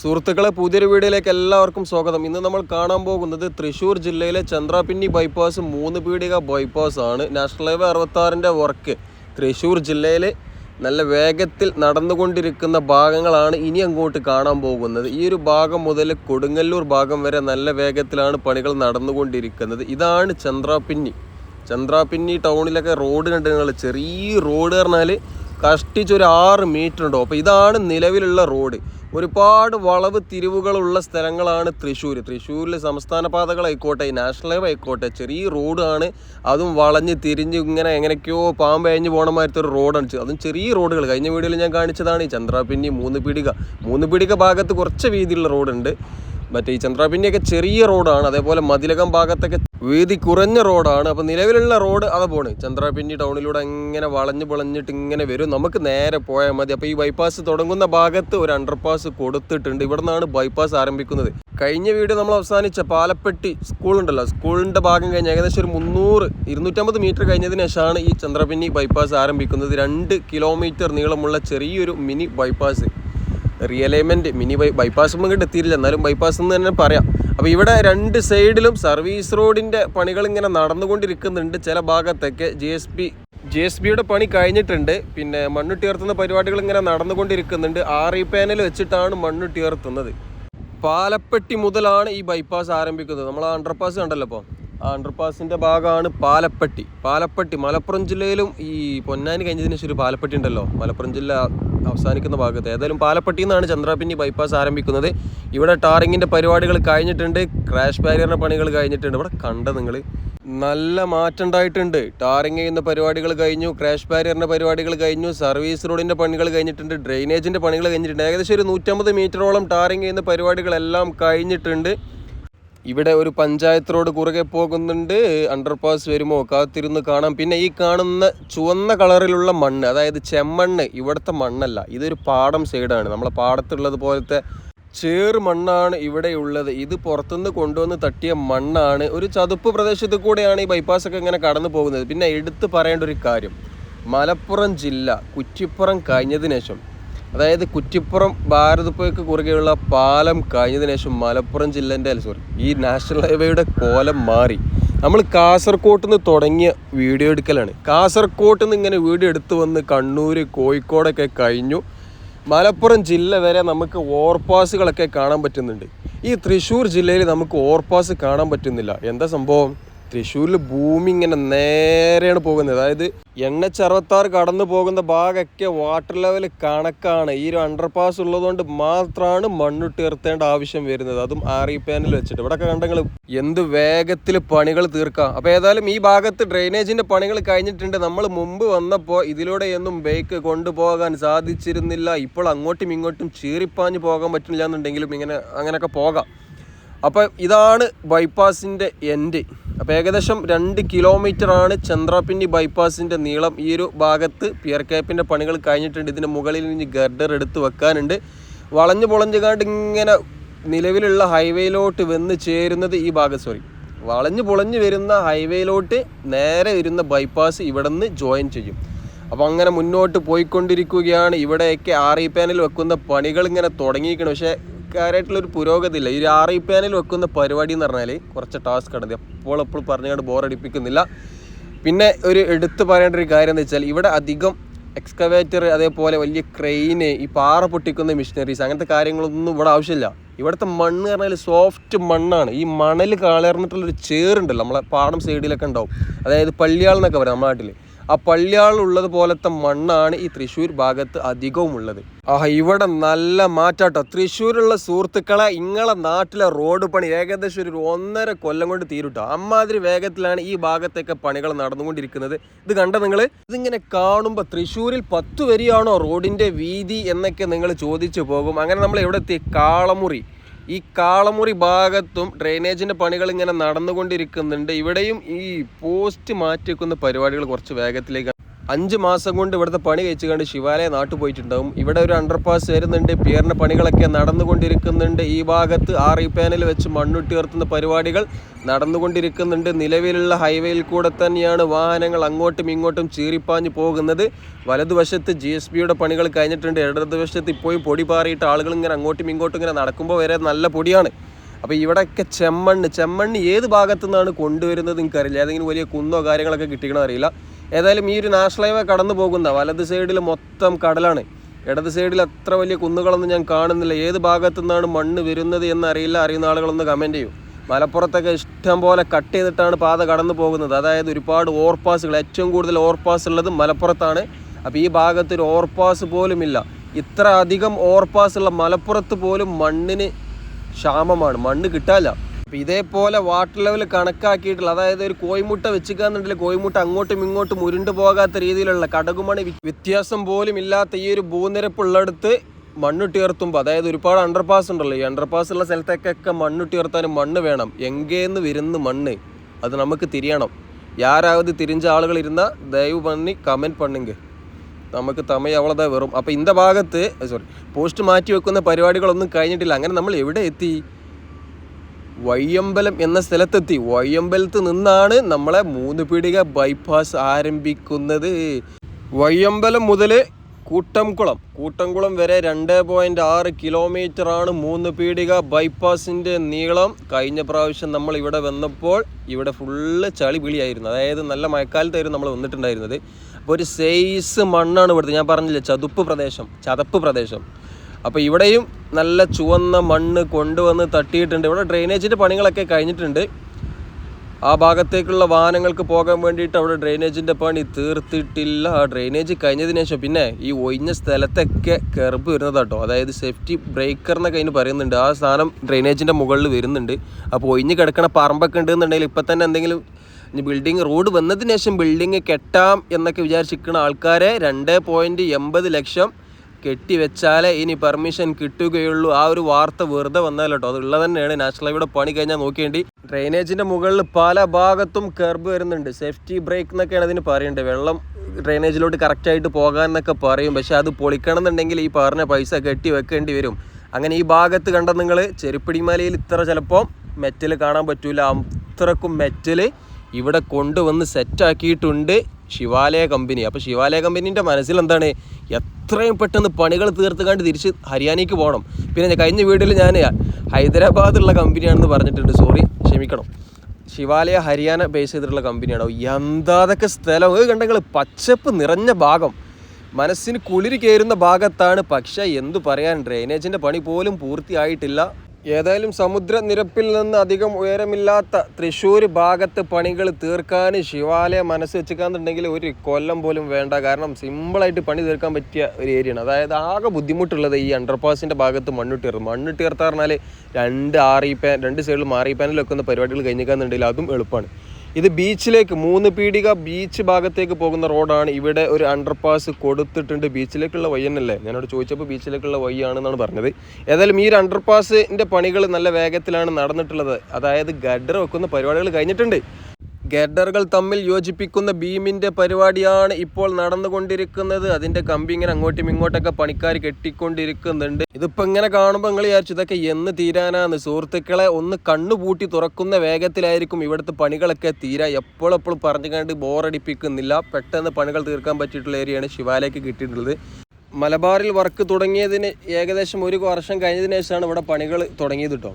സുഹൃത്തുക്കളെ പുതിയൊരു വീഡിയോയിലേക്ക് എല്ലാവർക്കും സ്വാഗതം. ഇന്ന് നമ്മൾ കാണാൻ പോകുന്നത് തൃശ്ശൂർ ജില്ലയിലെ ചന്ദ്രാപിന്നി ബൈപ്പാസ് മൂന്ന് പീടിക ബൈപ്പാസ് ആണ്. നാഷണൽ ഹൈവേ അറുപത്താറിന്റെ വർക്ക് തൃശ്ശൂർ ജില്ലയിൽ നല്ല വേഗത്തിൽ നടന്നുകൊണ്ടിരിക്കുന്ന ഭാഗങ്ങളാണ് ഇനി അങ്ങോട്ട് കാണാൻ പോകുന്നത്. ഈ ഒരു ഭാഗം മുതൽ കൊടുങ്ങല്ലൂർ ഭാഗം വരെ നല്ല വേഗത്തിലാണ് പണികൾ നടന്നുകൊണ്ടിരിക്കുന്നത്. ഇതാണ് ചന്ദ്രാപിന്നി. ചന്ദ്രാപിന്നി ടൗണിലൊക്കെ റോഡ് കണ്ട് ചെറിയ റോഡ് പറഞ്ഞാൽ കഷ്ടിച്ച് ഒരു ആറ് മീറ്റർ ഉണ്ടോ. അപ്പോൾ ഇതാണ് നിലവിലുള്ള റോഡ് ഒരുപാട് വളവ് തിരിവുകളുള്ള സ്ഥലങ്ങളാണ് തൃശ്ശൂർ തൃശ്ശൂരിൽ സംസ്ഥാന പാതകളായിക്കോട്ടെ നാഷണൽ ഹൈവേ ആയിക്കോട്ടെ ചെറിയ റോഡാണ് അതും വളഞ്ഞ് തിരിഞ്ഞ് ഇങ്ങനെ എങ്ങനെയൊക്കെയോ പാമ്പ് പോകണ മാതിരത്തെ ഒരു റോഡാണ് അതും ചെറിയ റോഡുകൾ കഴിഞ്ഞ വീഡിയോയിൽ ഞാൻ കാണിച്ചതാണ് ഈ ചന്ദ്രാപിന്നി മൂന്ന് പീടിക. മൂന്ന് പീടിക ഭാഗത്ത് കുറച്ച് വീതിയുള്ള റോഡുണ്ട് മറ്റേ ഈ ചന്ദ്രാപിന്നെയൊക്കെ ചെറിയ റോഡാണ് അതേപോലെ മതിലകം ഭാഗത്തൊക്കെ വീതി കുറഞ്ഞ റോഡാണ്. അപ്പോൾ നിലവിലുള്ള റോഡ് അത പോണ്. ചന്ദ്രാപിന്നി ടൗണിലൂടെ ഇങ്ങനെ വളഞ്ഞു വളഞ്ഞിട്ട് ഇങ്ങനെ വരും. നമുക്ക് നേരെ പോയാൽ മതി. അപ്പോൾ ഈ ബൈപ്പാസ് തുടങ്ങുന്ന ഭാഗത്ത് ഒരു അണ്ടർപാസ് കൊടുത്തിട്ടുണ്ട്. ഇവിടെ നിന്നാണ് ബൈപ്പാസ് ആരംഭിക്കുന്നത്. കഴിഞ്ഞ വീഡിയോ നമ്മൾ അവസാനിച്ച പാലപ്പെട്ടി സ്കൂളുണ്ടല്ലോ സ്കൂളിന്റെ ഭാഗം കഴിഞ്ഞ് ഏകദേശം ഒരു മുന്നൂറ് ഇരുന്നൂറ്റമ്പത് മീറ്റർ കഴിഞ്ഞതിന് ശേഷമാണ് ഈ ചന്ദ്രപിന്നി ബൈപ്പാസ് ആരംഭിക്കുന്നത്. രണ്ട് കിലോമീറ്റർ നീളമുള്ള ചെറിയൊരു mini bypass realignment mini by bypass ഇങ്ങോട്ട് എത്തിയില്ല എന്നാലും ബൈപ്പാസ് എന്ന് തന്നെ പറയാം. അപ്പോൾ ഇവിടെ രണ്ട് സൈഡിലും സർവീസ് റോഡിന്റെ പണികൾ ഇങ്ങനെ നടന്നുകൊണ്ടിരിക്കുന്നുണ്ട്. ചില ഭാഗത്തൊക്കെ G S P G S ബിയുടെ പണി കഴിഞ്ഞിട്ടുണ്ട്. പിന്നെ മണ്ണുട്ടിയർത്തുന്ന പരിപാടികൾ ഇങ്ങനെ നടന്നുകൊണ്ടിരിക്കുന്നുണ്ട്. ആർ ഇ പാനൽ വെച്ചിട്ടാണ് മണ്ണുട്ടിയർത്തുന്നത് പാലപ്പെട്ടി മുതലാണ് ഈ ബൈപ്പാസ് ആരംഭിക്കുന്നത്. നമ്മൾ അണ്ടർപാസ് കണ്ടല്ലോ ഇപ്പോൾ ആ അണ്ടർപാസിന്റെ ഭാഗമാണ് പാലപ്പെട്ടി. പാലപ്പെട്ടി മലപ്പുറം ജില്ലയിലും ഈ പൊന്നാനി കഴിഞ്ഞതിന് ശേഷം ഒരു പാലപ്പെട്ടി ഉണ്ടല്ലോ. മലപ്പുറം ജില്ല അവസാനിക്കുന്ന ഭാഗത്ത്. ഏതായാലും പാലപ്പെട്ടി നിന്നാണ് ചന്ദ്രാപിന്നി ബൈപ്പാസ് ആരംഭിക്കുന്നത്. ഇവിടെ ടാറിങ്ങിന്റെ പരിപാടികൾ കഴിഞ്ഞിട്ടുണ്ട്. ക്രാഷ് ബാരിയറിന്റെ പണികൾ കഴിഞ്ഞിട്ടുണ്ട്. ഇവിടെ കണ്ട നിങ്ങൾ നല്ല മാറ്റം ഉണ്ടായിട്ടുണ്ട്. ടാറിങ് ചെയ്യുന്ന പരിപാടികൾ കഴിഞ്ഞു ക്രാഷ് ബാരിയറിന്റെ പരിപാടികൾ കഴിഞ്ഞു സർവീസ് റോഡിന്റെ പണികൾ കഴിഞ്ഞിട്ടുണ്ട് ഡ്രെയിനേജിന്റെ പണികൾ കഴിഞ്ഞിട്ടുണ്ട്. ഏകദേശം ഒരു നൂറ്റമ്പത് മീറ്ററോളം ടാറിങ് ചെയ്യുന്ന പരിപാടികളെല്ലാം കഴിഞ്ഞിട്ടുണ്ട്. ഇവിടെ ഒരു പഞ്ചായത്ത് റോഡ് കുറുകെ പോകുന്നുണ്ട്. അണ്ടർപാസ് വരുമോ? കാത്തിരുന്ന് കാണാം. പിന്നെ ഈ കാണുന്ന ചുവന്ന കളറിലുള്ള മണ്ണ് അതായത് ചെമ്മണ്ണ് ഇവിടുത്തെ മണ്ണല്ല. ഇതൊരു പാടം സൈഡാണ് നമ്മളെ പാടത്തുള്ളത് പോലത്തെ ചേറ് മണ്ണാണ് ഇവിടെ ഉള്ളത്. ഇത് പുറത്തുനിന്ന് കൊണ്ടുവന്ന് തട്ടിയ മണ്ണാണ്. ഒരു ചതുപ്പ് പ്രദേശത്ത് കൂടെയാണ് ഈ ബൈപ്പാസ് ഒക്കെ ഇങ്ങനെ കടന്നു പോകുന്നത്. പിന്നെ എടുത്തു പറയേണ്ട ഒരു കാര്യം. മലപ്പുറം ജില്ല കുറ്റിപ്പുറം കഴിഞ്ഞതിന് ശേഷം അതായത് കുറ്റിപ്പുറം ഭാരതപ്പുഴയ്ക്ക് കുറുകെയുള്ള പാലം കഴിഞ്ഞതിന് ശേഷം മലപ്പുറം ജില്ലേന്റെ അല്ല സോറി ഈ നാഷണൽ ഹൈവേയുടെ കോലം മാറി. നമ്മൾ കാസർകോട്ട് നിന്ന് തുടങ്ങിയ വീഡിയോ എടുക്കലാണ്. കാസർകോട്ട് നിന്ന് ഇങ്ങനെ വീഡിയോ എടുത്ത് വന്ന് കണ്ണൂർ കോഴിക്കോടൊക്കെ കഴിഞ്ഞു. മലപ്പുറം ജില്ല വരെ നമുക്ക് ഓവർപാസുകളൊക്കെ കാണാൻ പറ്റുന്നുണ്ട്. ഈ തൃശ്ശൂർ ജില്ലയിൽ നമുക്ക് ഓവർപാസ് കാണാൻ പറ്റുന്നില്ല. എന്താ സംഭവം? തൃശ്ശൂരിൽ ഭൂമി ഇങ്ങനെ നേരെയാണ് പോകുന്നത്. അതായത് എണ്ണ അറുപത്താറ് കടന്നു പോകുന്ന ഭാഗമൊക്കെ വാട്ടർ ലെവൽ കണക്കാണ്. ഈ ഒരു അണ്ടർപാസ് ഉള്ളതുകൊണ്ട് മാത്രമാണ് തീർത്തേണ്ട ആവശ്യം വരുന്നത്. അതും ആർ ഇ പാനൽ വെച്ചിട്ട് ഇവിടെ കണ്ടെങ്കിൽ എന്ത് വേഗത്തിൽ പണികൾ തീർക്കാം. അപ്പോൾ ഏതായാലും ഈ ഭാഗത്ത് ഡ്രെയിനേജിന്റെ പണികൾ കഴിഞ്ഞിട്ടുണ്ട്. നമ്മൾ മുമ്പ് വന്നപ്പോൾ ഇതിലൂടെ ഒന്നും ബൈക്ക് കൊണ്ടുപോകാൻ സാധിച്ചിരുന്നില്ല. ഇപ്പോൾ അങ്ങോട്ടും ഇങ്ങോട്ടും ചീറിപ്പാഞ്ഞ് പോകാൻ പറ്റില്ല എന്നുണ്ടെങ്കിലും ഇങ്ങനെ അങ്ങനെയൊക്കെ പോകാം. അപ്പോൾ ഇതാണ് ബൈപ്പാസിന്റെ എൻഡ് അപ്പോൾ ഏകദേശം രണ്ട് ആണ് ചന്ദ്രാപ്പിന്റെ ബൈപ്പാസിന്റെ നീളം. ഈ ഒരു ഭാഗത്ത് പിയർ ക്യാപ്പിന്റെ പണികൾ കഴിഞ്ഞിട്ടുണ്ട്. ഇതിന് മുകളിൽ ഇനി ഗർഡർ എടുത്ത് വെക്കാനുണ്ട്. വളഞ്ഞു പൊളഞ്ഞു കാണ്ട് ഇങ്ങനെ നിലവിലുള്ള ഹൈവേയിലോട്ട് വന്ന് ചേരുന്നത് ഈ ഭാഗം സോറി വളഞ്ഞു പൊളഞ്ഞു വരുന്ന ഹൈവേയിലോട്ട് നേരെ വരുന്ന ബൈപ്പാസ് ഇവിടെ നിന്ന് ജോയിൻ ചെയ്യും. അപ്പോൾ അങ്ങനെ മുന്നോട്ട് പോയിക്കൊണ്ടിരിക്കുകയാണ്. ഇവിടെയൊക്കെ ആർ ഇ പാനൽ വെക്കുന്ന പണികൾ ഇങ്ങനെ തുടങ്ങിയിരിക്കണം പക്ഷേ കാര്യമായിട്ടുള്ളൊരു പുരോഗതി ഇല്ല ഈ ആർ ഐ പാനിൽ വെക്കുന്ന പരിപാടി എന്ന് പറഞ്ഞാൽ കുറച്ച് ടാസ്ക് ആണ്. അപ്പോൾ എപ്പോഴും പറഞ്ഞുകൊണ്ട് ബോറടിപ്പിക്കുന്നില്ല പിന്നെ ഒരു എടുത്തു പറയേണ്ട ഒരു കാര്യം എന്ന് വെച്ചാൽ ഇവിടെ അധികം എക്സ്കവേറ്റർ അതേപോലെ വലിയ ക്രെയിന് ഈ പാറ പൊട്ടിക്കുന്ന മിഷനറീസ് അങ്ങനത്തെ കാര്യങ്ങളൊന്നും ഇവിടെ ആവശ്യമില്ല. ഇവിടുത്തെ മണ്ണ് പറഞ്ഞാൽ സോഫ്റ്റ് മണ്ണാണ്. ഈ മണൽ കാളർന്നിട്ടുള്ളൊരു ചേറുണ്ടല്ലോ നമ്മളെ പാടം സൈഡിലൊക്കെ ഉണ്ടാവും. അതായത് പള്ളിയാൾ പറയാം നമ്മുടെ നാട്ടിൽ ആ പള്ളിയാളുള്ളത് പോലത്തെ മണ്ണാണ് ഈ തൃശ്ശൂർ ഭാഗത്ത് അധികവും ഉള്ളത് ആഹ് ഇവിടെ നല്ല മാറ്റാട്ടോ. തൃശ്ശൂരുള്ള സുഹൃത്തുക്കളെ ഇങ്ങളെ നാട്ടിലെ റോഡ് പണി ഏകദേശം ഒരു ഒന്നര കൊല്ലം കൊണ്ട് തീരുട്ടോ. അമ്മാതിരി വേഗത്തിലാണ് ഈ ഭാഗത്തൊക്കെ പണികൾ നടന്നുകൊണ്ടിരിക്കുന്നത്. ഇത് കണ്ട നിങ്ങൾ ഇതിങ്ങനെ കാണുമ്പോൾ തൃശ്ശൂരിൽ പത്ത് വരിയാണോ റോഡിന്റെ വീതി എന്നൊക്കെ നിങ്ങൾ ചോദിച്ചു പോകും. അങ്ങനെ നമ്മൾ എവിടെ എത്തി കാളമുറി. ഈ കാളമുറി ഭാഗത്തും ഡ്രെയിനേജിന്റെ പണികൾ ഇങ്ങനെ നടന്നുകൊണ്ടിരിക്കുന്നുണ്ട്. ഇവിടെയും ഈ പോസ്റ്റ് മാറ്റി വെക്കുന്ന പരിപാടികൾ കുറച്ച് വേഗത്തിലേക്ക് അഞ്ച് മാസം കൊണ്ട് ഇവിടുത്തെ പണി കഴിച്ചു കണ്ട് ശിവാലയ നാട്ടു പോയിട്ടുണ്ടാവും. ഇവിടെ ഒരു അണ്ടർപാസ് വരുന്നുണ്ട്. പിയറിന്റെ പണികളൊക്കെ നടന്നുകൊണ്ടിരിക്കുന്നുണ്ട്. ഈ ഭാഗത്ത് ഇ പാനൽ വെച്ച് മണ്ണുട്ടി ഉയർത്തുന്ന പരിപാടികൾ നടന്നുകൊണ്ടിരിക്കുന്നുണ്ട്. നിലവിലുള്ള ഹൈവേയിൽ കൂടെ തന്നെയാണ് വാഹനങ്ങൾ അങ്ങോട്ടും ഇങ്ങോട്ടും ചീറിപ്പാഞ്ഞു പോകുന്നത്. വലതുവശത്ത് ജി എസ് ബിയുടെ പണികൾ കഴിഞ്ഞിട്ടുണ്ട്. ഇടതുവശത്ത് ഇപ്പോഴും പൊടി പാറിയിട്ട് ആളുകൾ ഇങ്ങനെ അങ്ങോട്ടും ഇങ്ങോട്ടും ഇങ്ങനെ നടക്കുമ്പോൾ വരെ നല്ല പൊടിയാണ്. അപ്പോൾ ഇവിടെയൊക്കെ ചെമ്മണ്ണ്. ചെമ്മണ്ണ് ഏത് ഭാഗത്തു നിന്നാണ് കൊണ്ടുവരുന്നത് എനിക്കറിയില്ല. ഏതെങ്കിലും വലിയ കുന്നോ കാര്യങ്ങളൊക്കെ കിട്ടിക്കണമെന്നറിയില്ല ഏതായാലും ഈ ഒരു നാഷണൽ ഹൈവേ കടന്നു പോകുന്ന വലത് സൈഡിൽ മൊത്തം കടലാണ്. ഇടത് സൈഡിൽ അത്ര വലിയ കുന്നുകളൊന്നും ഞാൻ കാണുന്നില്ല. ഏത് ഭാഗത്തു നിന്നാണ് മണ്ണ് വരുന്നത് എന്നറിയില്ല. അറിയുന്ന ആളുകളൊന്ന് കമന്റ് ചെയ്യും. മലപ്പുറത്തൊക്കെ ഇഷ്ടം പോലെ കട്ട് ചെയ്തിട്ടാണ് പാത കടന്നു പോകുന്നത്. അതായത് ഒരുപാട് ഓവർപാസുകൾ ഏറ്റവും കൂടുതൽ ഓവർപാസ് ഉള്ളത് മലപ്പുറത്താണ്. അപ്പോൾ ഈ ഭാഗത്ത് ഒരു ഓവർപാസ് പോലും ഇല്ല. ഇത്ര അധികം ഓവർപാസ് ഉള്ള മലപ്പുറത്ത് പോലും മണ്ണിന് ക്ഷാമമാണ്. മണ്ണ് കിട്ടാനില്ല. അപ്പം ഇതേപോലെ വാട്ടർ ലെവൽ കണക്കാക്കിയിട്ടുള്ള അതായത് ഒരു കോയിമുട്ട വെച്ചിക്കാന്നുണ്ടെങ്കിൽ കോയിമുട്ട അങ്ങോട്ടും ഇങ്ങോട്ടും ഉരുണ്ടു പോകാത്ത രീതിയിലുള്ള കടകുമണി വി- വ്യത്യാസം പോലും ഇല്ലാത്ത ഈ ഒരു ഭൂനിരപ്പുള്ളിടത്ത് മണ്ണിട്ട് ഉയർത്തുമ്പോൾ അതായത് ഒരുപാട് അണ്ടർപാസ് ഉണ്ടല്ലോ ഈ അണ്ടർപാസ് ഉള്ള സ്ഥലത്തേക്കൊക്കെ മണ്ണിട്ട് ഉയർത്താനും മണ്ണ് വേണം എങ്കേന്ന് വരുന്ന മണ്ണ് അത് നമുക്ക് തിരിയണം யாராவது தெரிஞ்ச ആളുകൾ ഇരുന്ന ദയവ് പണി കമൻറ്റ് பண்ணுங்க നമുക്ക് തമയ അവളതാ വെറും അപ്പോൾ ഇന്ന ഭാഗത്ത് സോറി പോസ്റ്റ് മാറ്റി വെക്കുന്ന പരിപാടികളൊന്നും കഴിഞ്ഞിട്ടില്ല അങ്ങനെ നമ്മൾ എവിടെ എത്തി വയ്യമ്പലം എന്ന സ്ഥലത്തെത്തി. വയ്യമ്പലത്ത് നിന്നാണ് നമ്മളെ മൂന്ന് പീടിക ബൈപ്പാസ് ആരംഭിക്കുന്നത്. വയ്യമ്പലം മുതൽ കൂട്ടംകുളം. കൂട്ടംകുളം വരെ രണ്ട് പോയിന്റ് ആറ് കിലോമീറ്ററാണ് മൂന്ന് പീടിക ബൈപ്പാസിന്റെ നീളം. കഴിഞ്ഞ പ്രാവശ്യം നമ്മൾ ഇവിടെ വന്നപ്പോൾ ഇവിടെ ഫുള്ള് ചളി പിളിയായിരുന്നു. അതായത് നല്ല മഴക്കാലത്തായിരുന്നു നമ്മൾ വന്നിട്ടുണ്ടായിരുന്നത്. അപ്പോൾ ഒരു സൈസ് മണ്ണാണ് ഇവിടുത്തെ. ഞാൻ പറഞ്ഞില്ലേ ചതുപ്പ് പ്രദേശം ചതപ്പ് പ്രദേശം. അപ്പോൾ ഇവിടെയും നല്ല ചുവന്ന മണ്ണ് കൊണ്ടുവന്ന് തട്ടിയിട്ടുണ്ട്. ഇവിടെ ഡ്രെയിനേജിന്റെ പണികളൊക്കെ കഴിഞ്ഞിട്ടുണ്ട്. ആ ഭാഗത്തേക്കുള്ള വാഹനങ്ങൾക്ക് പോകാൻ വേണ്ടിയിട്ട് അവിടെ ഡ്രെയിനേജിന്റെ പണി തീർത്തിട്ടില്ല. ആ ഡ്രെയിനേജ് കഴിഞ്ഞതിന് ശേഷം പിന്നെ ഈ ഒഴിഞ്ഞ സ്ഥലത്തൊക്കെ കെർബ് വരുന്നത് കേട്ടോ അതായത് സേഫ്റ്റി ബ്രേക്കർ എന്നൊക്കെ അതിന് പറയുന്നുണ്ട്. ആ സാധനം ഡ്രെയിനേജിന്റെ മുകളിൽ വരുന്നുണ്ട്. അപ്പോൾ ഒഴിഞ്ഞ് കിടക്കണ പറമ്പൊക്കെ ഉണ്ടെന്നുണ്ടെങ്കിൽ ഇപ്പം തന്നെ എന്തെങ്കിലും ഇനി ബിൽഡിങ് റോഡ് വന്നതിന് ശേഷം ബിൽഡിങ് കെട്ടാം എന്നൊക്കെ വിചാരിച്ചിരിക്കുന്ന ആൾക്കാരെ രണ്ട് പോയിന്റ് എൺപത് ലക്ഷം കെട്ടിവെച്ചാലേ ഇനി പെർമിഷൻ കിട്ടുകയുള്ളൂ. ആ ഒരു വാർത്ത വെറുതെ വന്നാൽ കേട്ടോ അത് ഉള്ളത് തന്നെയാണ് നാഷണൽ ഹൈവേയുടെ പണി കഴിഞ്ഞാൽ നോക്കേണ്ടി. ഡ്രെയിനേജിന്റെ മുകളിൽ പല ഭാഗത്തും കർബ് വരുന്നുണ്ട്. സേഫ്റ്റി ബ്രേക്ക് എന്നൊക്കെയാണ് അതിന് പറയേണ്ടത്. വെള്ളം ഡ്രെയിനേജിലോട്ട് കറക്റ്റായിട്ട് പോകാൻ എന്നൊക്കെ പറയും. പക്ഷെ അത് പൊളിക്കണം എന്നുണ്ടെങ്കിൽ ഈ പറഞ്ഞ പൈസ കെട്ടി വെക്കേണ്ടി വരും. അങ്ങനെ ഈ ഭാഗത്ത് കണ്ട നിങ്ങൾ ചെരുപ്പിടിമലയിൽ ഇത്ര ചിലപ്പോൾ മെറ്റൽ കാണാൻ പറ്റൂല. അത്രക്കും മെറ്റൽ ഇവിടെ കൊണ്ടുവന്ന് സെറ്റാക്കിയിട്ടുണ്ട് ശിവാലയ കമ്പനി. അപ്പോൾ ശിവാലയ കമ്പനീന്റെ മനസ്സിൽ എന്താണ് എത്രയും പെട്ടെന്ന് പണികൾ തീർത്ത് കണ്ട് തിരിച്ച് ഹരിയാനയ്ക്ക് പോകണം പിന്നെ കഴിഞ്ഞ വീട്ടിൽ ഞാൻ ഹൈദരാബാദുള്ള കമ്പനിയാണെന്ന് പറഞ്ഞിട്ടുണ്ട്. സോറി ക്ഷമിക്കണം. ശിവാലയ ഹരിയാന ബേസ് ചെയ്തിട്ടുള്ള കമ്പനിയാണ്? എന്താതൊക്കെ സ്ഥലം. ഏ കണ്ടെങ്കിൽ പച്ചപ്പ് നിറഞ്ഞ ഭാഗം. മനസ്സിന് കുളിരി കയറുന്ന ഭാഗത്താണ്. പക്ഷേ എന്തു പറയാൻ? ഡ്രെയിനേജിന്റെ പണി പോലും പൂർത്തിയായിട്ടില്ല. ഏതായാലും സമുദ്രനിരപ്പിൽ നിന്ന് അധികം ഉയരമില്ലാത്ത തൃശ്ശൂർ ഭാഗത്ത് പണികൾ തീർക്കാൻ ശിവാലയ മനസ്സ് വെച്ചിക്കാന്നുണ്ടെങ്കിൽ ഒരു കൊല്ലം പോലും വേണ്ട. കാരണം സിമ്പിളായിട്ട് പണി തീർക്കാൻ പറ്റിയ ഒരു ഏരിയയാണ് അതായത് ആകെ ബുദ്ധിമുട്ടുള്ളത് ഈ അണ്ടർപാസിന്റെ ഭാഗത്ത് മണ്ണിട്ടീർത്ത് മണ്ണിട്ട് പറഞ്ഞാൽ രണ്ട് ആറി പാൻ രണ്ട് സൈഡിൽ മാറി പാനിൽ വെക്കുന്ന പരിപാടികൾ കഴിഞ്ഞിക്കാന്നുണ്ടെങ്കിൽ അതും എളുപ്പമാണ് ഇത് ബീച്ചിലേക്ക് മൂന്ന് പീടിക ബീച്ച് ഭാഗത്തേക്ക് പോകുന്ന റോഡാണ്. ഇവിടെ ഒരു അണ്ടർപാസ് കൊടുത്തിട്ടുണ്ട്. ബീച്ചിലേക്കുള്ള വഴി തന്നെയല്ലേ? ഞാനോട് ചോദിച്ചപ്പോൾ ബീച്ചിലേക്കുള്ള വഴിയാണെന്നാണ് പറഞ്ഞത്. ഏതായാലും ഈ ഒരു അണ്ടർപാസിന്റെ പണികൾ നല്ല വേഗത്തിലാണ് നടന്നിട്ടുള്ളത്. അതായത് ഗഡർ വെക്കുന്ന പരിപാടികൾ കഴിഞ്ഞിട്ടുണ്ട്. ഗഡറുകൾ തമ്മിൽ യോജിപ്പിക്കുന്ന ബീമിന്റെ പരിപാടിയാണ് ഇപ്പോൾ നടന്നുകൊണ്ടിരിക്കുന്നത്. അതിന്റെ കമ്പി ഇങ്ങനെ അങ്ങോട്ടും ഇങ്ങോട്ടൊക്കെ പണിക്കാർ കെട്ടിക്കൊണ്ടിരിക്കുന്നുണ്ട്. ഇതിപ്പോൾ ഇങ്ങനെ കാണുമ്പോൾ നിങ്ങൾ വിചാരിച്ചു ഇതൊക്കെ എന്ന് തീരാനാന്ന്. സുഹൃത്തുക്കളെ ഒന്ന് കണ്ണുപൂട്ടി തുറക്കുന്ന വേഗത്തിലായിരിക്കും ഇവിടുത്തെ പണികളൊക്കെ തീരാ. എപ്പോഴെപ്പോഴും പറഞ്ഞു കണ്ട് ബോറടിപ്പിക്കുന്നില്ല. പെട്ടെന്ന് പണികൾ തീർക്കാൻ പറ്റിയിട്ടുള്ള ഏരിയയാണ് ശിവാലയ്ക്ക് കിട്ടിയിട്ടുള്ളത്. മലബാറിൽ വർക്ക് തുടങ്ങിയതിന് ഏകദേശം ഒരു വർഷം കഴിഞ്ഞതിന് ശേഷമാണ് ഇവിടെ പണികൾ തുടങ്ങിയത് കേട്ടോ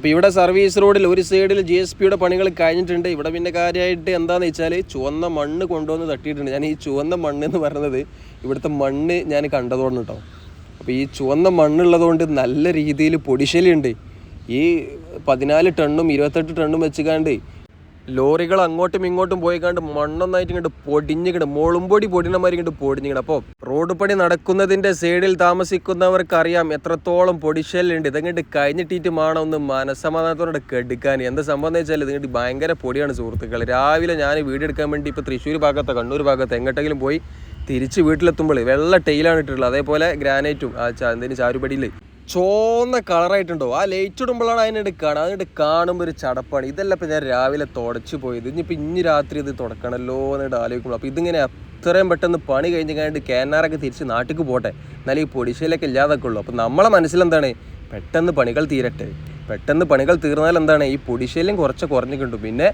അപ്പോൾ ഇവിടെ സർവീസ് റോഡിൽ ഒരു സൈഡിൽ ജി എസ് പിയുടെ പണികൾ കഴിഞ്ഞിട്ടുണ്ട്. ഇവിടെ പിന്നെ കാര്യമായിട്ട് എന്താണെന്ന് വെച്ചാൽ ചുവന്ന മണ്ണ് കൊണ്ടുവന്ന് തട്ടിയിട്ടുണ്ട്. ഞാൻ ഈ ചുവന്ന മണ്ണ് എന്ന് പറയുന്നത് ഇവിടുത്തെ മണ്ണ് ഞാൻ കണ്ടതോടെ കേട്ടോ അപ്പോൾ ഈ ചുവന്ന മണ്ണുള്ളതുകൊണ്ട് നല്ല രീതിയിൽ പൊടിശലുണ്ട് ഈ പതിനാല് ടണ്ണും ഇരുപത്തെട്ട് ടണ്ണും വെച്ചുകാണ്ട് ലോറികൾ അങ്ങോട്ടും ഇങ്ങോട്ടും പോയി കണ്ട് മണ്ണൊന്നായിട്ട് ഇങ്ങോട്ട് പൊടിഞ്ഞിങ്ങണ്ട് മോളുംപൊടി പൊടിനമാരി ഇങ്ങോട്ട് പൊടിഞ്ഞിങ്ങണ്ട് അപ്പോൾ റോഡ് പണി നടക്കുന്നതിന്റെ സൈഡിൽ താമസിക്കുന്നവർക്ക് അറിയാം എത്രത്തോളം പൊടിശല്ലുണ്ട്. ഇതങ്ങോട്ട് കഴിഞ്ഞിട്ടിട്ട് വേണം ഒന്ന് മനസ്സമാധാനത്തോടെ കെടുക്കാൻ എന്താ സംഭവം എന്ന് വെച്ചാൽ ഇതിങ്ങോട്ട് ഭയങ്കര പൊടിയാണ് സുഹൃത്തുക്കൾ രാവിലെ ഞാൻ വീട് എടുക്കാൻ വേണ്ടി ഇപ്പോൾ തൃശ്ശൂർ ഭാഗത്തോ കണ്ണൂർ ഭാഗത്തോ എങ്ങോട്ടെങ്കിലും പോയി തിരിച്ച് വീട്ടിലെത്തുമ്പോൾ വെള്ള ടൈലാണ് ഇട്ടിട്ടുള്ളത്. അതേപോലെ ഗ്രാനൈറ്റും ആ എന്തിന് ചാരുപടിയിൽ ചോന്ന കളറായിട്ടുണ്ടോ ആ ലൈറ്റ് ഇടുമ്പോഴാണ് അതിനിട്ട് കാണുക അതിനിട്ട് കാണുമ്പോൾ ഒരു ചടപ്പാണ്. ഇതെല്ലാം ഇപ്പം ഞാൻ രാവിലെ തുടച്ചു പോയത്. ഇനിയിപ്പോൾ ഇനി രാത്രി ഇത് തുടക്കണമല്ലോ എന്നിട്ട് ആലോചിക്കുമ്പോൾ അപ്പോൾ ഇതിങ്ങനെ അത്രയും പെട്ടെന്ന് പണി കഴിഞ്ഞ് കഴിഞ്ഞിട്ട് കേനാറൊക്കെ തിരിച്ച് നാട്ടിലേക്ക് പോട്ടെ. എന്നാലും ഈ പൊടിശയിലൊക്കെ ഇല്ലാതൊക്കെ ഉള്ളൂ. അപ്പോൾ നമ്മളെ മനസ്സിലെന്താണ്? പെട്ടെന്ന് പണികൾ തീരട്ടെ. പെട്ടെന്ന് പണികൾ തീർന്നാൽ എന്താണ്? ഈ പൊടിശല്യം കുറച്ച് കുറഞ്ഞു കിട്ടും പിന്നെ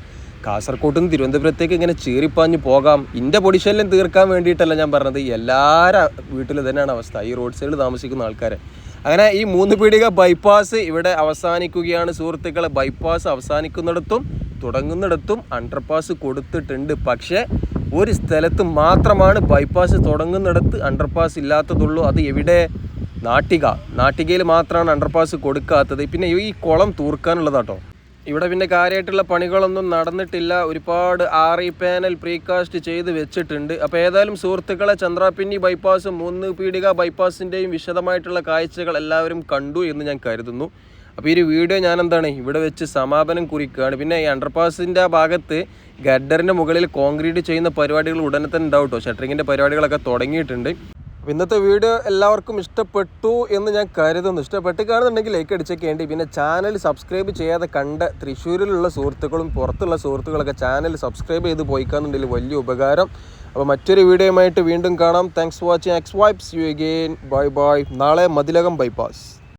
കാസർഗോഡ് നിന്ന് തിരുവനന്തപുരത്തേക്ക് ഇങ്ങനെ ചീറിപ്പാഞ്ഞ് പോകാം. ഇന്റെ പൊടിശല്യം തീർക്കാൻ വേണ്ടിയിട്ടല്ല ഞാൻ പറഞ്ഞത്. എല്ലാവരും വീട്ടിൽ തന്നെയാണ് അവസ്ഥ. ഈ റോഡ് സൈഡിൽ താമസിക്കുന്ന ആൾക്കാരെ. അങ്ങനെ ഈ മൂന്ന് പീടിക ബൈപ്പാസ് ഇവിടെ അവസാനിക്കുകയാണ്. സുഹൃത്തുക്കളെ ബൈപ്പാസ് അവസാനിക്കുന്നിടത്തും തുടങ്ങുന്നിടത്തും അണ്ടർപാസ് കൊടുത്തിട്ടുണ്ട്. പക്ഷേ ഒരു സ്ഥലത്ത് മാത്രമാണ് ബൈപ്പാസ് തുടങ്ങുന്നിടത്ത് അണ്ടർപാസ് ഇല്ലാത്തതുള്ളൂ. അത് എവിടെ? നാട്ടിക. നാട്ടികയിൽ മാത്രമാണ് അണ്ടർപാസ് കൊടുക്കാത്തത്. പിന്നെ ഈ കുളം തൂർക്കാനുള്ളതാട്ടോ. ഇവിടെ പിന്നെ കാര്യമായിട്ടുള്ള പണികളൊന്നും നടന്നിട്ടില്ല. ഒരുപാട് ഇ പാനൽ പ്രീകാസ്റ്റ് ചെയ്ത് വെച്ചിട്ടുണ്ട്. അപ്പോൾ ഏതായാലും സുഹൃത്തുക്കളെ ചന്ദ്രാപിന്നി ബൈപ്പാസ് മൂന്ന് പീടിക ബൈപ്പാസിന്റെയും വിശദമായിട്ടുള്ള കാഴ്ചകൾ എല്ലാവരും കണ്ടു എന്ന് ഞാൻ കരുതുന്നു. അപ്പോൾ ഈ ഒരു വീഡിയോ ഞാൻ എന്താണ് ഇവിടെ വെച്ച് സമാപനം കുറിക്കുകയാണ്. പിന്നെ ഈ അണ്ടർപാസിന്റെ ആ ഭാഗത്ത് ഗഡറിന്റെ മുകളിൽ കോൺക്രീറ്റ് ചെയ്യുന്ന പരിപാടികൾ ഉടനെ തന്നെ ഉണ്ടാവും കേട്ടോ ഷട്ടറിങ്ങിന്റെ പരിപാടികളൊക്കെ തുടങ്ങിയിട്ടുണ്ട്. ഇന്നത്തെ വീഡിയോ എല്ലാവർക്കും ഇഷ്ടപ്പെട്ടു എന്ന് ഞാൻ കരുതുന്നു. ഇഷ്ടപ്പെട്ട് കാണുന്നുണ്ടെങ്കിൽ ലൈക്ക് അടിച്ചേക്കേണ്ടി പിന്നെ ചാനൽ സബ്സ്ക്രൈബ് ചെയ്യാതെ കണ്ട തൃശ്ശൂരിലുള്ള സുഹൃത്തുക്കളും പുറത്തുള്ള സുഹൃത്തുക്കളൊക്കെ ചാനൽ സബ്സ്ക്രൈബ് ചെയ്ത് പോയിക്കാന്നുണ്ടെങ്കിൽ വലിയ ഉപകാരം. അപ്പോൾ മറ്റൊരു വീഡിയോയുമായിട്ട് വീണ്ടും കാണാം. Thanks for watching X wipes you again bye bye നാളെ മതിലകം ബൈപ്പാസ്